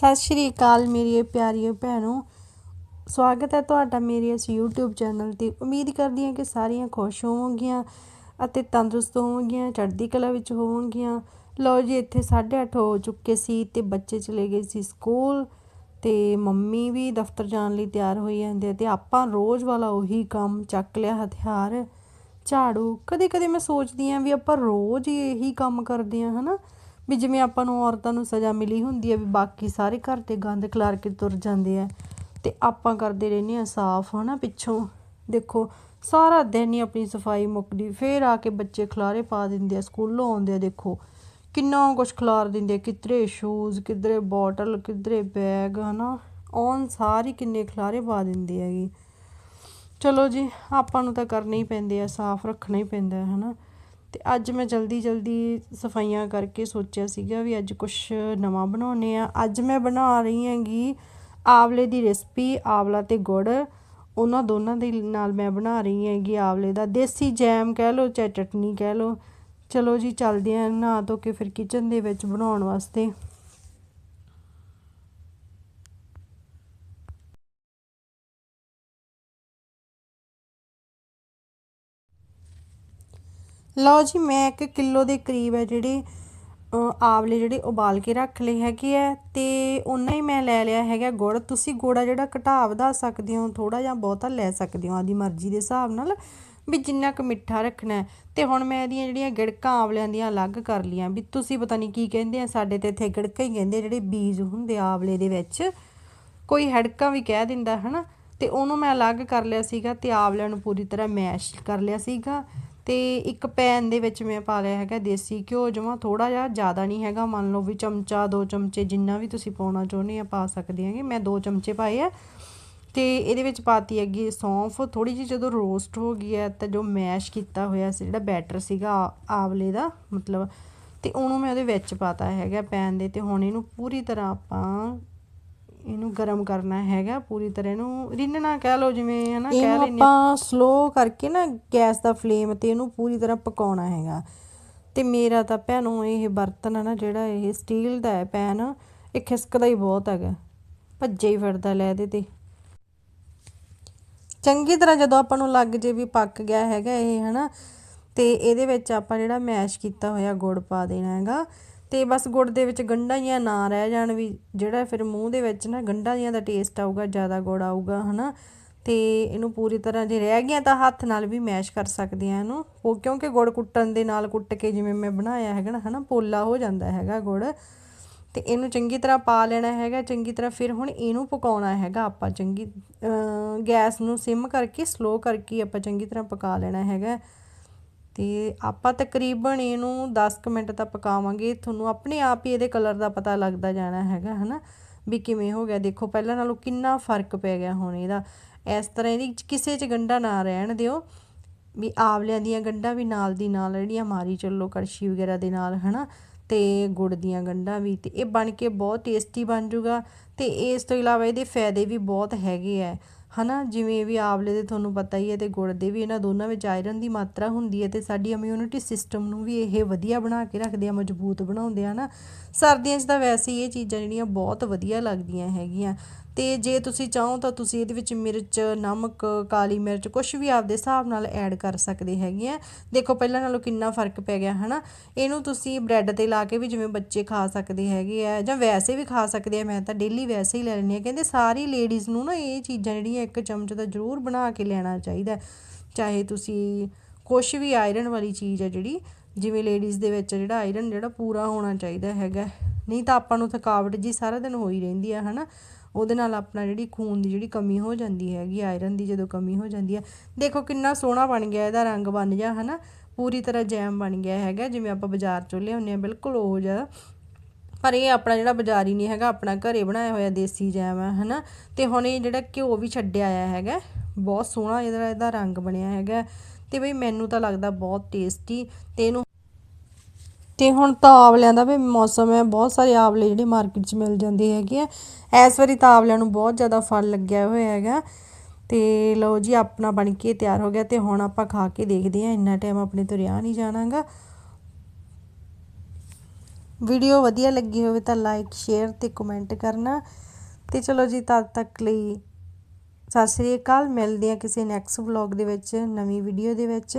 ਸਤਿ ਸ਼੍ਰੀ ਅਕਾਲ ਮੇਰੀ ਪਿਆਰੀਓ ਭੈਣੋ। ਸਵਾਗਤ ਹੈ ਤੁਹਾਡਾ ਮੇਰੇ ਇਸ YouTube ਚੈਨਲ ਤੇ। ਉਮੀਦ ਕਰਦੀ ਹਾਂ ਕਿ ਸਾਰੀਆਂ ਖੁਸ਼ ਹੋਵੋਗੀਆਂ ਅਤੇ ਤੰਦਰੁਸਤ ਹੋਵੋਗੀਆਂ, ਚੜ੍ਹਦੀ ਕਲਾ ਵਿੱਚ ਹੋਵੋਗੀਆਂ। ਲਓ ਜੀ, ਇੱਥੇ 8:30 ਹੋ ਚੁੱਕੇ ਸੀ ਤੇ ਬੱਚੇ ਚਲੇ ਗਏ ਸੀ ਸਕੂਲ ਤੇ ਮੰਮੀ ਵੀ ਦਫ਼ਤਰ ਜਾਣ ਲਈ ਤਿਆਰ ਹੋਈ ਜਾਂਦੇ ਆ ਤੇ ਆਪਾਂ ਰੋਜ਼ ਵਾਲਾ ਉਹੀ ਕੰਮ ਚੱਕ ਲਿਆ, ਹਥਿਆਰ, ਝਾੜੂ। ਕਦੇ ਕਦੇ ਮੈਂ ਸੋਚਦੀ ਹਾਂ ਵੀ ਆਪਾਂ ਰੋਜ਼ ਹੀ ਇਹੀ ਕੰਮ ਕਰਦੇ ਆਂ ਹਨਾ? ਵੀ ਜਿਵੇਂ ਆਪਾਂ ਨੂੰ ਔਰਤਾਂ ਨੂੰ ਸਜ਼ਾ ਮਿਲੀ ਹੁੰਦੀ ਹੈ ਵੀ ਬਾਕੀ ਸਾਰੇ ਘਰ ਤੇ ਗੰਦ ਖਿਲਾਰ ਕੇ ਤੁਰ ਜਾਂਦੇ ਆ, ਤੇ ਆਪਾਂ ਕਰਦੇ ਰਹਿੰਦੇ ਆ ਸਾਫ਼, ਹਨਾ ਪਿੱਛੋਂ। ਦੇਖੋ, ਸਾਰਾ ਦਿਨ ਹੀ ਆਪਣੀ ਸਫ਼ਾਈ ਮੁੱਕਦੀ, ਫੇਰ ਆ ਕੇ ਬੱਚੇ ਖਲਾਰੇ ਪਾ ਦਿੰਦੇ ਆ, ਸਕੂਲੋਂ ਆਉਂਦੇ ਆ, ਦੇਖੋ। ਕਿੰਨਾ ਕੁਛ ਖਲਾਰ ਦਿੰਦੇ ਆ, ਕਿਧਰੇ ਸ਼ੂਜ਼ ਕਿਧਰੇ ਬੋਟਲ ਕਿਧਰੇ ਬੈਗ ਹਨਾ। ਔਨ ਸਾਰੀ ਕਿੰਨੇ ਖਲਾਰੇ ਪਾ ਦਿੰਦੇ ਹੈਗੇ। ਚਲੋ ਜੀ, ਆਪਾਂ ਨੂੰ ਤਾਂ ਕਰਨੇ ਹੀ ਪੈਂਦੇ ਆ, ਸਾਫ਼ ਰੱਖਣਾ ਹੀ ਪੈਂਦਾ ਹੈ ਹਨਾ। ਅਤੇ ਅੱਜ ਮੈਂ ਜਲਦੀ ਜਲਦੀ ਸਫਾਈਆਂ ਕਰਕੇ ਸੋਚਿਆ ਸੀਗਾ ਵੀ ਅੱਜ ਕੁਛ ਨਵਾਂ ਬਣਾਉਂਦੇ ਹਾਂ। ਅੱਜ ਮੈਂ ਬਣਾ ਰਹੀ ਹੈਗੀ ਆਵਲੇ ਦੀ ਰੈਸਪੀ, ਆਵਲਾ ਅਤੇ ਗੁੜ। ਉਹਨਾਂ ਦੋਨਾਂ ਦੇ ਨਾਲ ਮੈਂ ਬਣਾ ਰਹੀ ਹੈਗੀ ਆਵਲੇ ਦਾ। ਦੇਸੀ ਜੈਮ ਕਹਿ ਲਓ ਚਾਹੇ ਚਟਨੀ ਕਹਿ ਲਓ। ਚਲੋ ਜੀ, ਚੱਲਦੇ ਹਾਂ ਨਹਾ ਧੋ ਕੇ ਫਿਰ ਕਿਚਨ ਦੇ ਵਿੱਚ ਬਣਾਉਣ ਵਾਸਤੇ। ਲਓ ਜੀ, ਮੈਂ 1 ਕਿਲੋ ਦੇ ਕਰੀਬ ਹੈ ਜਿਹੜੇ ਆਵਲੇ ਜਿਹੜੇ ਉਬਾਲ ਕੇ ਰੱਖ ਲਏ ਹੈਗੇ ਆ ਤੇ ਉਹਨਾਂ ਹੀ ਮੈਂ ਲੈ ਲਿਆ ਹੈਗਾ ਗੁੜ। ਤੁਸੀਂ ਗੋੜਾ ਜਿਹੜਾ ਘਟਾ ਵਧਾ ਸਕਦੇ ਹੋ ਥੋੜਾ ਜਾਂ ਬਹੁਤਾ ਲੈ ਸਕਦੇ ਹੋ ਆਦੀ ਮਰਜ਼ੀ ਦੇ ਹਿਸਾਬ ਨਾਲ, ਵੀ ਜਿੰਨਾ ਕੁ ਮਿੱਠਾ ਰੱਖਣਾ ਹੈ। ਤੇ ਹੁਣ ਮੈਂ ਇਹਦੀਆਂ ਜਿਹੜੀਆਂ ਗਿੜਕਾਂ ਆਵਲਿਆਂ ਦੀਆਂ ਅਲੱਗ ਕਰ ਲੀਆਂ ਵੀ ਤੁਸੀਂ ਪਤਾ ਨਹੀਂ ਕੀ ਕਹਿੰਦੇ ਆ, ਸਾਡੇ ਤੇ ਇੱਥੇ ਗਿੜਕਾਂ ਹੀ ਕਹਿੰਦੇ ਜਿਹੜੇ ਬੀਜ ਹੁੰਦੇ ਆਵਲੇ ਦੇ ਵਿੱਚ, ਕੋਈ ਹੜਕਾਂ ਵੀ ਕਹਿ ਦਿੰਦਾ, ਹਨਾ? ਤੇ ਉਹਨੂੰ ਮੈਂ ਅਲੱਗ ਕਰ ਲਿਆ ਸੀਗਾ ਤੇ ਆਵਲਿਆਂ ਨੂੰ ਪੂਰੀ ਤਰ੍ਹਾਂ ਮੈਸ਼ ਕਰ ਲਿਆ ਸੀਗਾ। ਤੇ ਇੱਕ ਪੈਨ ਦੇ ਵਿੱਚ ਮੈਂ ਪਾ ਲਿਆ ਹੈਗਾ ਦੇਸੀ ਘਿਓ ਜਮਾ ਥੋੜਾ ਜਿਹਾ, ਜ਼ਿਆਦਾ ਨਹੀਂ ਹੈਗਾ। ਮੰਨ ਲਓ ਵੀ ਚਮਚਾ, ਦੋ ਚਮਚੇ ਜਿੰਨਾ ਵੀ ਤੁਸੀਂ ਪਾਉਣਾ ਚਾਹੁੰਦੇ ਆ, ਪਾ ਸਕਦੇ ਹੈਗੇ। ਮੈਂ ਦੋ ਚਮਚੇ ਪਾਏ ਆ ਤੇ ਇਹਦੇ ਵਿੱਚ ਪਾਤੀ ਹੈਗੀ ਸੌਂਫ। ਥੋੜੀ ਜਿਹੀ ਜਦੋਂ ਰੋਸਟ ਹੋ ਗਈ ਹੈ ਤਾਂ ਜੋ ਮੈਸ਼ ਕੀਤਾ ਹੋਇਆ ਸੀ, ਜਿਹੜਾ ਬੈਟਰ ਸੀਗਾ ਆਵਲੇ ਦਾ, ਮਤਲਬ ਤੇ ਉਹਨੂੰ ਮੈਂ ਉਹਦੇ ਵਿੱਚ ਪਾਤਾ ਹੈਗਾ ਪੈਨ ਦੇ ਤੇ ਹੁਣ ਇਹਨੂੰ ਪੂਰੀ ਤਰ੍ਹਾਂ ਆਪਾਂ ਇਹਨੂੰ ਗਰਮ ਕਰਨਾ ਹੈਗਾ ਪੂਰੀ ਤਰ੍ਹਾਂ ਇਹਨੂੰ ਰਿੰਨਣਾ ਕਹਿ ਲਓ ਜਿਵੇਂ ਹਨਾ ਕਹਿ ਲੈਂਦੇ ਆਪਾਂ ਸਲੋ ਕਰਕੇ ਨਾ ਗੈਸ ਦਾ ਫਲੇਮ ਤੇ ਇਹਨੂੰ ਪੂਰੀ ਤਰ੍ਹਾਂ ਪਕਾਉਣਾ ਹੈਗਾ। ਤੇ ਮੇਰਾ ਤਾਂ ਭੈਣੋ ਇਹ ਬਰਤਨ ਆ ਨਾ ਜਿਹੜਾ ਇਹ ਸਟੀਲ ਦਾ ਹੈ ਪੈਨ ਇਹ ਖਿਸਕਦਾ ਹੀ ਬਹੁਤ ਹੈਗਾ। ਭੱਜੇ ਹੀ ਫਿਰਦਾ ਲੈ ਇਹਦੇ ਤੇ। ਚੰਗੀ ਤਰ੍ਹਾਂ ਜਦੋਂ ਆਪਾਂ ਨੂੰ ਲੱਗ ਜੇ ਵੀ ਪੱਕ ਗਿਆ ਹੈਗਾ ਇਹ ਹਨਾ ਤੇ ਇਹਦੇ ਵਿੱਚ ਆਪਾਂ ਜਿਹੜਾ ਮੈਸ਼ ਕੀਤਾ ਹੋਇਆ ਗੁੜ ਪਾ ਦੇਣਾ ਹੈਗਾ। ਤੇ ਬਸ ਗੁੜ ਦੇ ਵਿੱਚ ਗੰਢਾਂ ਜੀਆਂ ਨਾ ਰਹਿ ਜਾਣ ਵੀ, ਜਿਹੜਾ ਫਿਰ ਮੂੰਹ ਦੇ ਵਿੱਚ ਨਾ ਗੰਢਾਂ ਜੀਆਂ ਦਾ ਟੇਸਟ ਆਊਗਾ, ਜ਼ਿਆਦਾ ਗੁੜ ਆਊਗਾ, ਹਨਾ? ਤੇ ਇਹਨੂੰ ਪੂਰੀ ਤਰ੍ਹਾਂ ਜੇ ਰਹਿ ਗਿਆ ਤਾਂ ਹੱਥ ਨਾਲ ਵੀ ਮੈਸ਼ ਕਰ ਸਕਦੇ ਆ ਇਹਨੂੰ। ਉਹ ਕਿਉਂਕਿ ਗੁੜ ਕੁੱਟਣ ਦੇ ਨਾਲ ਕੁੱਟ ਕੇ ਜਿਵੇਂ ਮੈਂ ਬਣਾਇਆ ਹੈਗਾ ਨਾ, ਹਨਾ? ਪੋਲਾ ਹੋ ਜਾਂਦਾ ਹੈਗਾ ਗੁੜ। ਤੇ ਇਹਨੂੰ ਚੰਗੀ ਤਰ੍ਹਾਂ ਪਾ ਲੈਣਾ ਹੈਗਾ, ਚੰਗੀ ਤਰ੍ਹਾਂ ਫਿਰ ਹੁਣ ਇਹਨੂੰ ਪਕਾਉਣਾ ਹੈਗਾ ਆਪਾਂ ਚੰਗੀ ਗੈਸ ਨੂੰ ਸਿਮ ਕਰਕੇ ਸਲੋ ਕਰਕੇ ਆਪਾਂ ਚੰਗੀ ਤਰ੍ਹਾਂ ਪਕਾ ਲੈਣਾ ਹੈਗਾ। ਤੇ ਆਪਾਂ ਤਕਰੀਬਨ ਇਹਨੂੰ 10 ਕੁ ਮਿੰਟ ਤਾਂ ਪਕਾਵਾਂਗੇ। ਤੁਹਾਨੂੰ ਆਪਣੇ ਆਪ ਹੀ ਇਹਦੇ ਕਲਰ ਦਾ ਪਤਾ ਲੱਗਦਾ ਜਾਣਾ ਹੈਗਾ, ਹਨਾ? ਵੀ ਕਿਵੇਂ ਹੋ ਗਿਆ? ਦੇਖੋ, ਪਹਿਲਾਂ ਨਾਲੋਂ ਕਿੰਨਾ ਫ਼ਰਕ ਪੈ ਗਿਆ ਹੁਣ ਇਹਦਾ। ਇਸ ਤਰ੍ਹਾਂ ਇਹਦੀ ਕਿਸੇ 'ਚ ਗੰਢਾ ਨਾ ਰਹਿਣ ਦਿਓ। ਵੀ ਆਵਲਿਆਂ ਦੀਆਂ ਗੰਢਾਂ ਵੀ ਨਾਲ ਦੀ ਨਾਲ, ਜਿਹੜੀਆਂ ਮਾਰੀ ਚੱਲੋ, ਕੜਛੀ ਵਗੈਰਾ ਦੇ ਨਾਲ, ਹਨਾ? ਤੇ ਗੁੜ ਦੀਆਂ ਗੰਢਾਂ ਵੀ, ਤੇ ਇਹ ਬਣ ਕੇ ਬਹੁਤ ਟੇਸਟੀ ਬਣ ਜੂਗਾ। ਤੇ ਇਸ ਤੋਂ ਇਲਾਵਾ ਇਹਦੇ ਫਾਇਦੇ ਵੀ ਬਹੁਤ ਹੈਗੇ ਆ। ਹਨਾ, ਜਿਵੇਂ ਵੀ ਆਵਲੇ ਦੇ ਤੁਹਾਨੂੰ ਪਤਾ ਹੀ ਹੈ ਤੇ ਗੁੜ ਦੇ ਵੀ ਇਹਨਾਂ ਦੋਨਾਂ ਵਿੱਚ ਆਇਰਨ ਦੀ ਮਾਤਰਾ ਹੁੰਦੀ ਹੈ ਤੇ ਸਾਡੀ ਇਮਿਊਨਿਟੀ ਸਿਸਟਮ ਨੂੰ ਵੀ ਇਹ ਵਧੀਆ ਬਣਾ ਕੇ ਰੱਖਦੇ ਆ, ਮਜ਼ਬੂਤ ਬਣਾਉਂਦੇ ਆ ਨਾ ਸਰਦੀਆਂ 'ਚ ਤਾਂ ਵੈਸੇ ਹੀ ਇਹ ਚੀਜ਼ਾਂ ਜਿਹੜੀਆਂ ਬਹੁਤ ਵਧੀਆ ਲੱਗਦੀਆਂ ਹੈਗੀਆਂ। ਅਤੇ ਜੇ ਤੁਸੀਂ ਚਾਹੋ ਤਾਂ ਤੁਸੀਂ ਇਹਦੇ ਵਿੱਚ ਮਿਰਚ, ਨਮਕ, ਕਾਲੀ ਮਿਰਚ ਕੁਛ ਵੀ ਆਪਦੇ ਹਿਸਾਬ ਨਾਲ ਐਡ ਕਰ ਸਕਦੇ ਹੈਗੇ ਆ। ਦੇਖੋ ਪਹਿਲਾਂ ਨਾਲੋਂ ਕਿੰਨਾ ਫ਼ਰਕ ਪੈ ਗਿਆ, ਹਨਾ? ਇਹਨੂੰ ਤੁਸੀਂ ਬ੍ਰੈਡ ਤੇ ਲਾ ਕੇ ਵੀ ਜਿਵੇਂ ਬੱਚੇ ਖਾ ਸਕਦੇ ਹੈਗੇ ਆ ਜਾਂ ਵੈਸੇ ਵੀ ਖਾ ਸਕਦੇ ਆ, ਮੈਂ ਤਾਂ ਡੇਲੀ ਵੈਸੇ ਹੀ ਲੈ ਲੈਂਦੀ ਆ ਕਹਿੰਦੇ ਸਾਰੀ ਲੇਡੀਜ਼ ਨੂੰ ਨਾ ਇਹ ਚੀਜ਼ਾਂ ਜਿਹੜੀਆਂ ਇੱਕ ਚਮਚ ਤਾਂ ਜ਼ਰੂਰ ਬਣਾ ਕੇ ਲੈਣਾ ਚਾਹੀਦਾ ਚਾਹੇ ਤੁਸੀਂ ਕੁਛ ਵੀ ਆਇਰਨ ਵਾਲੀ ਚੀਜ਼ ਹੈ ਜਿਹੜੀ, ਜਿਵੇਂ ਲੇਡੀਜ਼ ਦੇ ਵਿੱਚ ਜਿਹੜਾ ਆਇਰਨ ਜਿਹੜਾ ਪੂਰਾ ਹੋਣਾ ਚਾਹੀਦਾ ਹੈਗਾ। ਨਹੀਂ ਤਾਂ ਆਪਾਂ ਨੂੰ ਥਕਾਵਟ ਜੀ ਸਾਰਾ ਦਿਨ ਹੋਈ ਰਹਿੰਦੀ ਆ, ਹਨਾ? ਉਹਦੇ ਨਾਲ ਆਪਣਾ ਜਿਹੜੀ ਖੂਨ ਦੀ ਜਿਹੜੀ ਕਮੀ ਹੋ ਜਾਂਦੀ ਹੈਗੀ ਆਇਰਨ ਦੀ ਜਦੋਂ ਕਮੀ ਹੋ ਜਾਂਦੀ ਹੈ, ਦੇਖੋ ਕਿੰਨਾ ਸੋਹਣਾ ਬਣ ਗਿਆ ਇਹਦਾ ਰੰਗ ਬਣ ਜਾ ਹਨਾ? ਪੂਰੀ ਤਰ੍ਹਾਂ ਜੈਮ ਬਣ ਗਿਆ ਹੈਗਾ, ਜਿਵੇਂ ਆਪਾਂ ਬਾਜ਼ਾਰ ਚੋਂ ਲਿਆਉਂਦੇ ਆ ਬਿਲਕੁਲ ਉਹ ਜਿਹਾ। ਪਰ ਇਹ ਆਪਣਾ ਜਿਹੜਾ ਬਾਜ਼ਾਰੀ ਨਹੀਂ ਹੈਗਾ, ਆਪਣਾ ਘਰੇ ਬਣਾਇਆ ਹੋਇਆ ਦੇਸੀ ਜੈਮ ਹੈ, ਹਨਾ? ਤੇ ਹੁਣ ਇਹ ਜਿਹੜਾ ਘਿਓ ਵੀ ਛੱਡਿਆ ਆਇਆ ਹੈਗਾ, ਬਹੁਤ ਸੋਹਣਾ ਇਹਦਾ ਇਹਦਾ ਰੰਗ ਬਣਿਆ ਹੈਗਾ। ਤੇ ਬਈ ਮੈਨੂੰ ਤਾਂ ਲੱਗਦਾ ਬਹੁਤ ਟੇਸਟੀ ਤੇ ਇਹਨੂੰ ਤੇ ਹੁਣ ਤਾਂ ਆਵਲਿਆਂ ਦਾ ਵੀ ਮੌਸਮ ਹੈ, ਬਹੁਤ ਸਾਰੇ ਆਵਲੇ ਜਿਹੜੇ ਮਾਰਕੀਟ 'ਚ ਮਿਲ ਜਾਂਦੇ ਹੈਗੇ ਆ। ਇਸ ਵਾਰੀ ਤਾਂ ਆਵਲਿਆਂ ਨੂੰ ਬਹੁਤ ਜ਼ਿਆਦਾ ਫਲ ਲੱਗਿਆ ਹੋਇਆ ਹੈਗਾ। ਤੇ ਲਓ ਜੀ, ਆਪਣਾ ਬਣ ਕੇ ਤਿਆਰ ਹੋ ਗਿਆ ਤੇ ਹੁਣ ਆਪਾਂ ਖਾ ਕੇ ਦੇਖਦੇ ਹਾਂ, ਇੰਨਾ ਟਾਈਮ ਆਪਣੇ ਤੋਂ ਰਿਹਾ ਨਹੀਂ ਜਾਣਾਗਾ। ਵੀਡੀਓ ਵਧੀਆ ਲੱਗੀ ਹੋਵੇ ਤਾਂ ਲਾਈਕ ਸ਼ੇਅਰ ਤੇ ਕਮੈਂਟ ਕਰਨਾ। ਤੇ ਚਲੋ ਜੀ, ਤਦ ਤੱਕ ਲਈ ਸਤਿ ਸ੍ਰੀ ਅਕਾਲ। ਮਿਲਦੇ ਆ ਕਿਸੇ ਨੈਕਸਟ ਵਲੌਗ ਦੇ ਵਿੱਚ, ਨਵੀਂ ਵੀਡੀਓ ਦੇ ਵਿੱਚ।